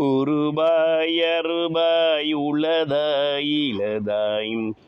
உருபாய் அருபாய் உளதாய் இலதாய்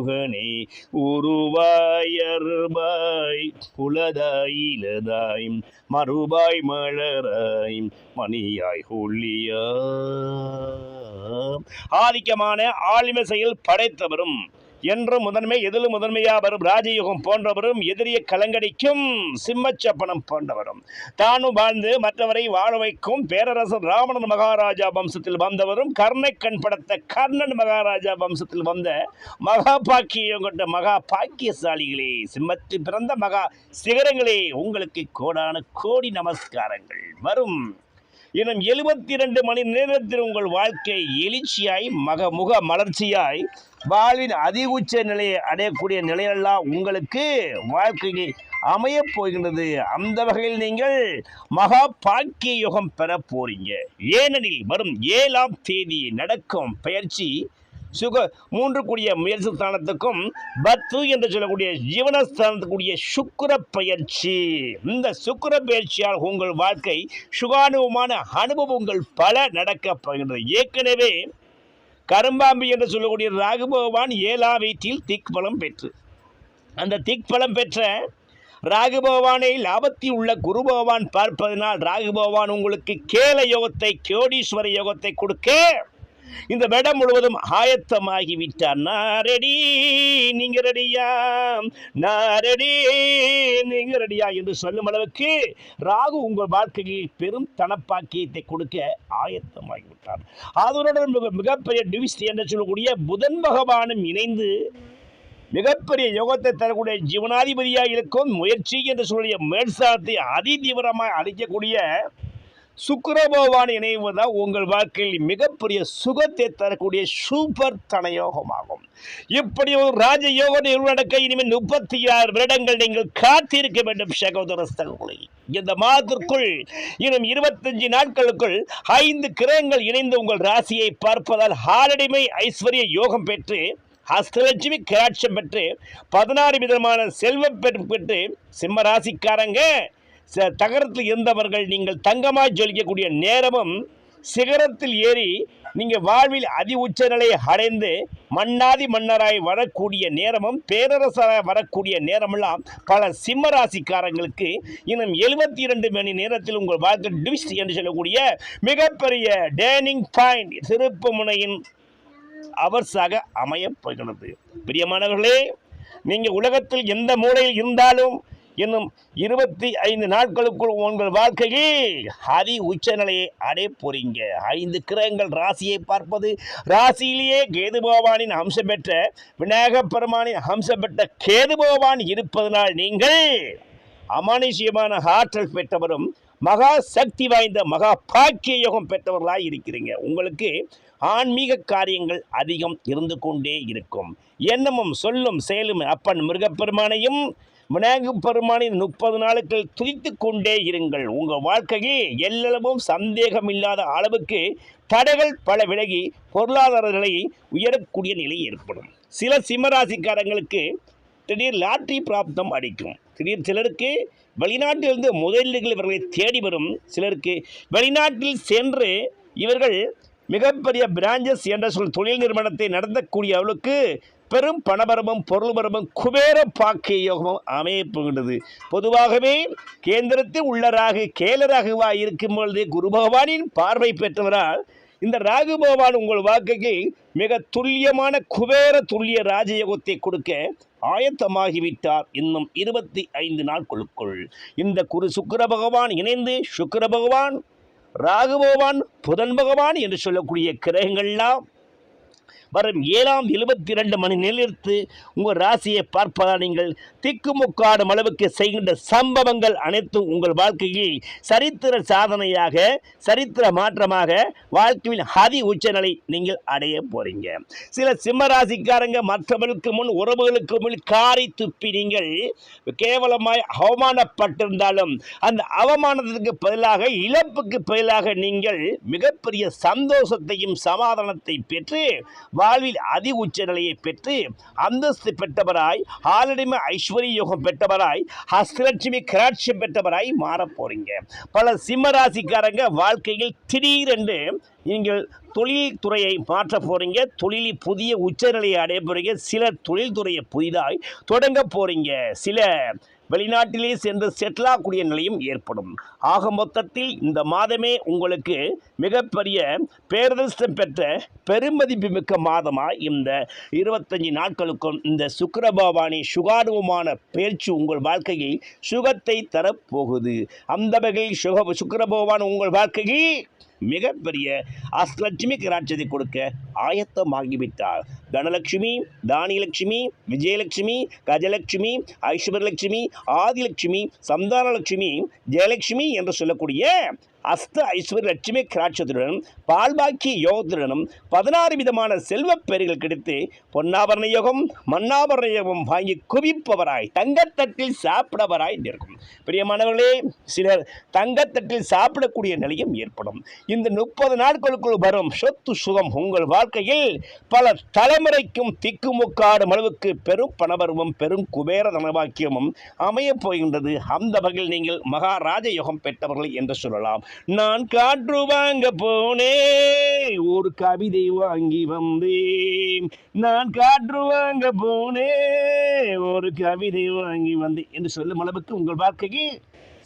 முருகனே உருவாயர்பாய் புலதாயிலதாய் மறுபாய் மலராய் மணியாய் ஒளியா ஆதிக்கமான ஆளுமை செயல் படைத்தவரும் என்று முதன்மை எதிலும் முதன்மையா வரும் ராஜயோகம் போன்றவரும் எதிரியை கலங்கடிக்கும் சிம்மச்சப்பனம் போன்றவரும். தானும் வாழ்ந்து மற்றவரை வாழ வைக்கும் பேரரசர் ராவணன் மகாராஜா வம்சத்தில் வந்தவரும் கர்ணை கண் படத்த கர்ணன் மகாராஜா வம்சத்தில் வந்த மகா பாக்கியம் கொண்ட மகா பாக்கியசாலிகளே சிம்மத்தில் பிறந்த மகா சிகரங்களே உங்களுக்கு கோடான கோடி நமஸ்காரங்கள். வரும். இன்னும் எழுபத்தி இரண்டு மணி நேரத்தில் உங்கள் வாழ்க்கை எழுச்சியாய் மக முக மலர்ச்சியாய் வாழ்வின் அதி உச்ச நிலையை அடையக்கூடிய நிலையெல்லாம் உங்களுக்கு வாழ்க்கையில் அமையப் போகின்றது. அந்த வகையில் நீங்கள் மகா பாக்கிய யுகம் பெற போறீங்க. ஏனெனில் வரும் ஏழாம் தேதி நடக்கும் பயிற்சி சுக மூன்று கூடிய முயற்சி ஸ்தானத்துக்கும் பத்து என்று சொல்லக்கூடிய ஜீவனஸ்தானத்துக்குரிய சுக்கர பயிற்சி. இந்த சுக்கர பயிற்சியால் உங்கள் வாழ்க்கை சுகானுபவமான அனுபவங்கள் பல நடக்கப் போகின்றது. ஏற்கனவே கரும்பாம்பு என்று சொல்லக்கூடிய ராகு பகவான் ஏழாம் வீட்டில் திக்பலம் பெற்று அந்த திக்பலம் பெற்ற ராகு பகவானை லாபத்தில் உள்ள குரு பகவான் பார்ப்பதனால் ராகு பகவான் உங்களுக்கு கேல யோகத்தை கோடீஸ்வர யோகத்தை கொடுக்க இந்த இடம் முழுவதும் ஆயத்தமாகி விட்டார். நாரடி நீங்க ரெடியா? நாரடி நீங்க ரெடியா? என்று சொல்லும் அளவுக்கு ராகு உங்கள் வாழ்க்கையில் பெரும் தனப்பாக்கியத்தை கொடுக்க ஆயத்தமாகி விட்டார். அதனுடன் மிக மிகப்பெரிய டிவிஸ்ட் என்று சொல்லக்கூடிய புதன் பகவானும் இணைந்து மிகப்பெரிய யோகத்தை தரக்கூடிய ஜீவனாதிபதியாக இருக்கும் முயற்சி என்று சொல்லக்கூடிய மேற்சாரத்தை அதி தீவிரமாக அளிக்கக்கூடிய சுக்கிர பகவான் இணைவதுதான் உங்கள் வாழ்க்கையில் மிகப்பெரிய சுகத்தை தரக்கூடிய சூப்பர் தனயோகமாகும். இப்படி ஒரு ராஜயோக நிறுவனக்க இனிமேல் முப்பத்தி ஆறு வருடங்கள் நீங்கள் காத்திருக்க வேண்டும் சகோதர சகோதரி. இந்த மாதத்திற்குள் இன்னும் இருபத்தஞ்சு நாட்களுக்குள் ஐந்து கிரகங்கள் இணைந்து உங்கள் ராசியை பார்ப்பதால் ஹாலடிமை ஐஸ்வர்ய யோகம் பெற்று அஷ்டலட்சுமி கராட்சம் பெற்று பதினாறு விதமான செல்வம் பெற்று பெற்று சிம்ம ராசிக்காரங்க தகரத்தில் இருந்தவர்கள் நீங்கள் தங்கமாய் ஜொலிக்கக்கூடிய நேரமும் சிகரத்தில் ஏறி நீங்கள் வாழ்வில் அதி உச்ச நிலையை அடைந்து மன்னாதி மன்னராய் வரக்கூடிய நேரமும் பேரரசராய் வரக்கூடிய நேரமெல்லாம் பல சிம்ம ராசிக்காரங்களுக்கு இன்னும் எழுபத்தி இரண்டு மணி நேரத்தில் உங்கள் வாழ்க்கை டிவிஸ்ட் என்று சொல்லக்கூடிய மிகப்பெரிய டேனிங் பாயிண்ட் திருப்பு முனையின் அவர்ஸாக அமையப் போகிறது பிரியமானவர்களே நீங்கள் உலகத்தில் எந்த மூலையில் இருந்தாலும் இன்னும் இருபத்தி ஐந்து நாட்களுக்குள் உங்கள் வாழ்க்கையில் அதி உச்ச நிலையை அடைய போறீங்க. ஐந்து கிரகங்கள் ராசியை பார்ப்பது ராசியிலேயே கேது பகவானின் அம்சம் பெற்ற விநாயக பெருமானின் அம்சம் பெற்ற கேது பகவான் இருப்பதனால் நீங்கள் அமானுஷ்யமான ஆற்றல் பெற்றவரும் மகா சக்தி வாய்ந்த மகா பாக்கிய யோகம் பெற்றவர்களாக இருக்கிறீங்க. உங்களுக்கு ஆன்மீக காரியங்கள் அதிகம் இருந்து கொண்டே இருக்கும். எண்ணமும் சொல்லும் செயலும் அப்பன் முருகப்பெருமானையும் விநாயகப் பெருமானின் முப்பது நாளுக்கு துதித்து கொண்டே இருங்கள். உங்கள் வாழ்க்கையில் எல்லளவும் சந்தேகம் இல்லாத அளவுக்கு தடைகள் பல விலகி பொருளாதார நிலையை உயரக்கூடிய நிலை ஏற்படும். சில சிம்மராசிக்காரங்களுக்கு திடீர் லாட்ரி பிராப்தம் அடிக்கும். திடீர் சிலருக்கு வெளிநாட்டிலிருந்து முதலீடுகள் இவர்களை தேடி வரும். சிலருக்கு வெளிநாட்டில் சென்று இவர்கள் மிகப்பெரிய பிராஞ்சஸ் என்ற சொல் தொழில் நிறுவனத்தை நடத்தக்கூடிய அவளுக்கு பெரும் பணபரமும் பொருள்பரமும் குபேர பாக்கிய யோகமும் அமையப்படுகின்றது பொதுவாகவே கேந்திரத்தில் உள்ள ராகு கேலராகுவா இருக்கும் பொழுது குரு பகவானின் பார்வை பெற்றவரால் இந்த ராகு பகவான் உங்கள் வாழ்க்கைக்கு மிக துல்லியமான குபேர துல்லிய ராஜயோகத்தை கொடுக்க ஆயத்தமாகிவிட்டார் இன்னும் இருபத்தி ஐந்து நாட்களுக்குள். இந்த குரு சுக்கர பகவான் இணைந்து சுக்கர பகவான் ராகு பகவான் புதன் பகவான் என்று சொல்லக்கூடிய கிரகங்கள்லாம் வரும் ஏழாம் எழுபத்தி ரெண்டு மணி நிலைத்து உங்கள் ராசியை பார்ப்பதால் நீங்கள் திக்குமுக்காடும் அளவுக்கு செய்கின்ற சம்பவங்கள் அனைத்தும் உங்கள் வாழ்க்கையில் சரித்திர சாதனையாக சரித்திர மாற்றமாக வாழ்க்கையின் அதி உச்சநிலை நீங்கள் அடைய போறீங்க. சில சிம்ம ராசிக்காரங்க மற்றவர்களுக்கு முன் உறவுகளுக்கு முன் காரி துப்பி நீங்கள் கேவலமாய் அவமானப்பட்டிருந்தாலும் அந்த அவமானத்திற்கு பதிலாக இழப்புக்கு பதிலாக நீங்கள் மிகப்பெரிய சந்தோஷத்தையும் சமாதானத்தை பெற்று வாழ்வில் அதி உச்ச நிலையை பெற்று அந்தஸ்து பெற்றவராய் ஆலடிமை ஐஸ்வர்ய யோகம் பெற்றவராய் ஹஸ்தலட்சுமி கராட்சியம் பெற்றவராய் மாறப் போறீங்க. பல சிம்ம ராசிக்காரங்க வாழ்க்கையில் திடீரென்று நீங்கள் தொழில் துறையை மாற்ற போகிறீங்க தொழிலில் புதிய உச்சநிலையை அடைய போகிறீங்க சில தொழில் துறையை புதிதாய் தொடங்க போகிறீங்க சில வெளிநாட்டிலே சென்று செட்டில் ஆகக்கூடிய நிலையும் ஏற்படும். ஆக மொத்தத்தில் இந்த மாதமே உங்களுக்கு மிகப்பெரிய பேரதிர்ஷ்டம் பெற்ற பெருமதிப்பு மிக்க மாதமாக இந்த இருபத்தஞ்சி நாட்களுக்கும் இந்த சுக்கிரபவானி சுகானுவமான பேச்சு உங்கள் வாழ்க்கையை சுகத்தை தரப்போகுது. அந்த வகையில் சுக சுக்கிரபவான் உங்கள் வாழ்க்கையில் மிகப்பெரிய அஷ்டலட்சுமி கிராட்சத்தை கொடுக்க ஆயத்தமாகிவிட்டார். தனலட்சுமி தானியலட்சுமி விஜயலட்சுமி கஜலட்சுமி ஐஸ்வர்யலட்சுமி ஆதிலட்சுமி சந்தானலட்சுமி ஜெயலட்சுமி என்று சொல்லக்கூடிய அஸ்த ஐஸ்வர்ய லட்சுமி கிராட்சத்துடனும் பால்பாக்கிய யோகத்துடனும் பதினாறு விதமான செல்வப் பெயர்கள் கிடைத்து பொன்னாபரண யோகம் மன்னாபரண யோகம் வாங்கி குவிப்பவராய் தங்கத்தட்டில் சாப்பிடவராய் இருக்கும் பிரியமானவர்களே சிலர் தங்கத்தட்டில் சாப்பிடக்கூடிய நிலையும் ஏற்படும். இந்த முப்பது நாட்களுக்குள் வரும் சொத்து சுகம் உங்கள் வாழ்க்கையில் பல தலைமுறைக்கும் திக்குமுக்காடும் அளவுக்கு பெரும் பணபருவம் பெரும் குபேர தனவாக்கியமும் அமையப் போகின்றது. அந்த வகையில் நீங்கள் மகாராஜ யோகம் பெற்றவர்கள் என்று சொல்லலாம். நான் காற்று வாங்க போனே ஒரு கவிதை வாங்கி வந்தேன். நான் காற்று வாங்க போனே ஒரு கவிதை வாங்கி வந்தேன் என்று சொல்லும் அளவுக்கு உங்கள் வாழ்க்கைக்கு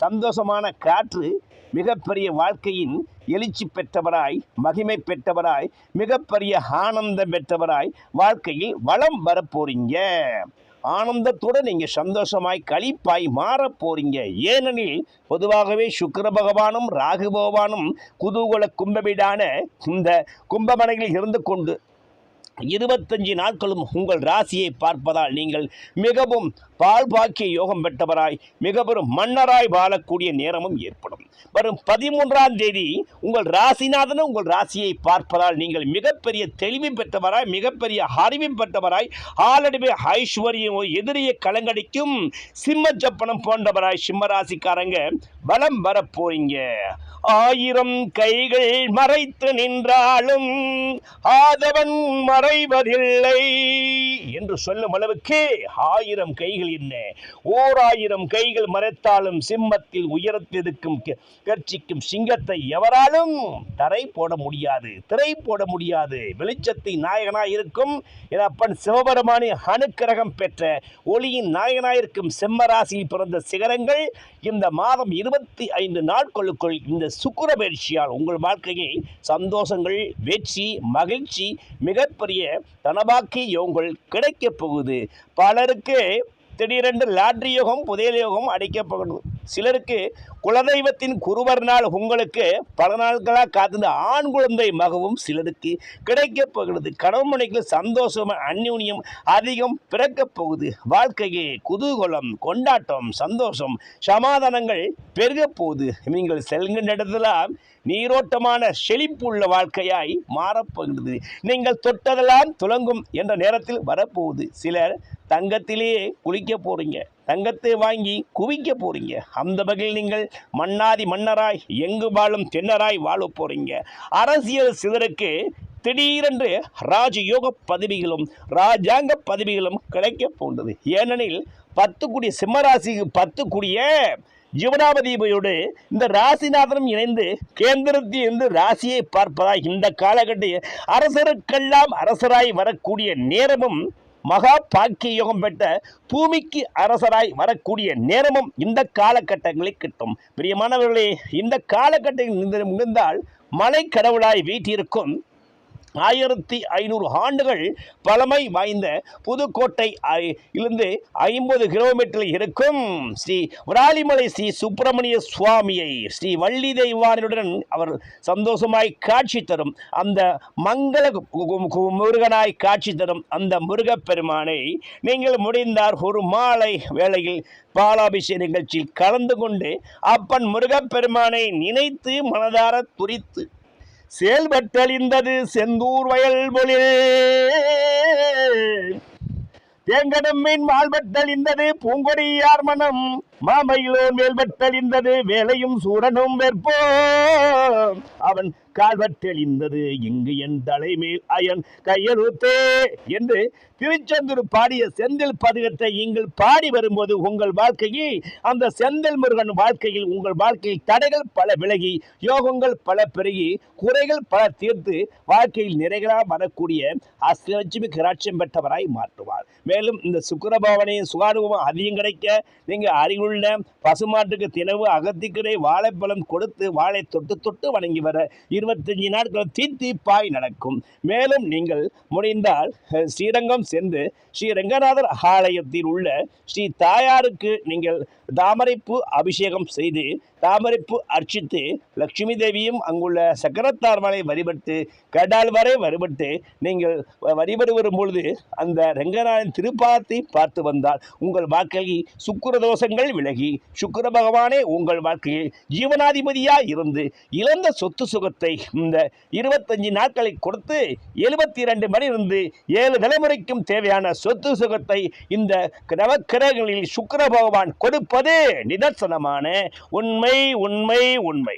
சந்தோஷமான காற்று மிகப்பெரிய வாழ்க்கையின் எழுச்சி பெற்றவராய் மகிமை பெற்றவராய் மிகப்பெரிய ஆனந்தம் பெற்றவராய் வாழ்க்கையில் வளம் வரப்போறீங்க. ஆனந்தத்தோடு நீங்கள் சந்தோஷமாய் களிப்பாய் மாறப் போறீங்க. ஏனெனில் பொதுவாகவே சுக்கர பகவானும் ராகு பகவானும் குதூகல கும்பவீடான இந்த கும்பமனையில் இருந்து கொண்டு இருபத்தஞ்சு நாட்களும் உங்கள் ராசியை பார்ப்பதால் நீங்கள் மிகவும் பால் பாக்கிய யோகம் பெற்றவராய் மிகப்பெரும் மன்னராய் வாழக்கூடிய நேரமும் ஏற்படும். வரும் பதிமூன்றாம் தேதி உங்கள் ராசிநாதனும் உங்கள் ராசியை பார்ப்பதால் நீங்கள் மிகப்பெரிய தெளிவு பெற்றவராய் மிகப்பெரிய அறிவு பெற்றவராய் ஆளடிமை ஐஸ்வர்யம் எதிரியை கலங்கடிக்கும் சிம்ம ஜப்பனம் போன்றவராய் சிம்ம ராசிக்காரங்க பலம் வரப்போறீங்க ஆயிரம் கைகள் மறைத்து நின்றாலும் ஆதவன் மறைவதில்லை என்று சொல்லும் அளவுக்கு ஆயிரம் கைகள் என்ன ஓர் ஆயிரம் கைகள் மறைத்தாலும் சிம்மத்தில் உயரத்திருக்கும் கட்சிக்கும் சிங்கத்தை எவராலும் தரை போட முடியாது திரை போட முடியாது. வெளிச்சத்தை நாயகனாய் இருக்கும் என் அப்பன் சிவபெருமானி அனுக்கிரகம் பெற்ற ஒளியின் நாயகனாயிருக்கும் சிம்மராசியில் பிறந்த சிகரங்கள் இந்த மாதம் இருபத்தி ஐந்து நாட்களுக்குள் இந்த சுக்கிர பயிற்சியால் உங்கள் வாழ்க்கையை சந்தோஷங்கள் வெற்றி மகிழ்ச்சி மிகப்பெரிய தனபாக்கி தனபாக்கியோங்கள் கிடைக்கப் போகுது. பலருக்கு திடீரென்று லாட்ரி யோகம் புதையல் யோகம் அடைக்கப்படும். சிலருக்கு குலதெய்வத்தின் குருவர் நாள் உங்களுக்கு பல நாட்களாக காத்திருந்த ஆண் குழந்தை மகவும் சிலருக்கு கிடைக்கப் போகிறது. கணவன் சந்தோஷம் அந்யூன்யம் அதிகம் பிறக்கப் போகுது. வாழ்க்கையே குதூகலம் கொண்டாட்டம் சந்தோஷம் சமாதானங்கள் பெருகப் போகுது. நீங்கள் செல்கின்ற இடத்துலாம் நீரோட்டமான செழிப்புள்ள வாழ்க்கையாய் மாறப்போகிறது நீங்கள் தொட்டதெல்லாம் துலங்கும் என்ற நேரத்தில் வரப்போகுது. சிலர் தங்கத்திலேயே குளிக்க போகிறீங்க தங்கத்தை வாங்கி குவிக்க போறீங்க. அந்த வகையில் நீங்கள் மன்னாதி மன்னராய் எங்கு வாழும் தென்னராய் வாழ போறீங்க. அரசியல் சிலருக்கு திடீரென்று ராஜயோக பதவிகளும் ராஜாங்க பதவிகளும் கிடைக்கப் போன்றது. ஏனெனில் பத்து கூடிய சிம்மராசிக்கு பத்து கூடிய ஜீவனாபதியோடு இந்த ராசிநாதனும் இணைந்து கேந்திரத்தில் இருந்து ராசியை பார்ப்பதாய் இந்த காலகட்டத்தில் அரசருக்கெல்லாம் அரசராய் வரக்கூடிய நேரமும் மகா பாக்கிய யோகம் பெற்ற பூமிக்கு அரசராய் வரக்கூடிய நேரமும் இந்த காலகட்டங்களில் கிட்டும். பிரியமானவர்களே இந்த காலகட்டங்களில் நின்று- முடிந்தால் மலை கடவுளாய் வீட்டிற்கும் ஆயிரத்தி ஐநூறு ஆண்டுகள் பழமை வாய்ந்த புதுக்கோட்டை இருந்து ஐம்பது கிலோமீட்டரில் இருக்கும் ஸ்ரீ விராலிமலை ஸ்ரீ சுப்பிரமணிய சுவாமியை ஸ்ரீ வள்ளி தெய்வானுடன் அவர் சந்தோஷமாய் காட்சி தரும். அந்த மங்கள கு- கு- முருகனாய் காட்சி தரும் அந்த முருகப்பெருமானை நீங்கள் முடிந்தார் ஒரு மாலை வேளையில் பாலாபிஷேக நிகழ்ச்சியில் கலந்து கொண்டு அப்பன் முருகப்பெருமானை நினைத்து மனதார துரித்து செயல்பட்டழிந்தது செந்தூர் வயல் மொழி தேங்கடம் மீன் வாழ்பட்டழிந்தது பூங்கொடியார் மனம். மாமையிலோன் மேல்பட்டழிந்தது வேலையும் சூரனும் வெற்போம் அவன் கால்வட்டெளிந்தது இங்கு என் தலைமேல் அயன் கையெழுத்தே என்று திருச்செந்தூர் பாடிய செந்தில் பதிகத்தை நீங்கள் பாடி வரும்போது உங்கள் வாழ்க்கையில் அந்த செந்தில் முருகன் வாழ்க்கையில் உங்கள் வாழ்க்கையில் தடைகள் பல விலகி யோகங்கள் பல பெருகி குறைகள் பல தீர்த்து வாழ்க்கையில் நிறைகளாக வரக்கூடிய அஷ்டலட்சுமி கிராட்சியம் பெற்றவராய் மாற்றுவார். மேலும் இந்த சுக்கரபவனையும் சுகானுபவம் அதிகம் கிடைக்க நீங்கள் உள்ள பசுமாட்டுக்கு தினவு அகத்திக்கரை வாழைப்பழம் கொடுத்து வாழை தொட்டு தொட்டு வணங்கி வர இருபத்தஞ்சி நாட்கள் தீத்தீப்பாய் நடக்கும். மேலும் நீங்கள் முடிந்தால் ஸ்ரீரங்கம் சென்று ஸ்ரீ ரங்கநாதர் ஆலயத்தில் உள்ள ஸ்ரீ தாயாருக்கு நீங்கள் தாமரைப்பூ அபிஷேகம் செய்து தாமரைப்பூ அர்ச்சித்து லட்சுமி தேவியும் அங்குள்ள சக்கரத்தார் மலை வழிபட்டு கடால் வரை வழிபட்டு நீங்கள் வழிபடு வரும் பொழுது அந்த ரங்கநாதன் திருப்பாதத்தை பார்த்து வந்தால் உங்கள் வாழ்க்கையில் சுக்கிர தோஷங்கள் விலகி சுக்கிர பகவானே உங்கள் வாழ்க்கையில் ஜீவனாதிபதியாக இருந்து இழந்த சொத்து சுகத்தை இந்த இருபத்தஞ்சு நாட்களை கொடுத்து எழுபத்தி இரண்டு மணி இருந்து ஏழு தலைமுறைக்கும் தேவையான சொத்து சுகத்தை இந்த நவக்கிரகங்களில் சுக்கர பகவான் கொடுப்பது நிதர்சனமான உண்மை உண்மை உண்மை.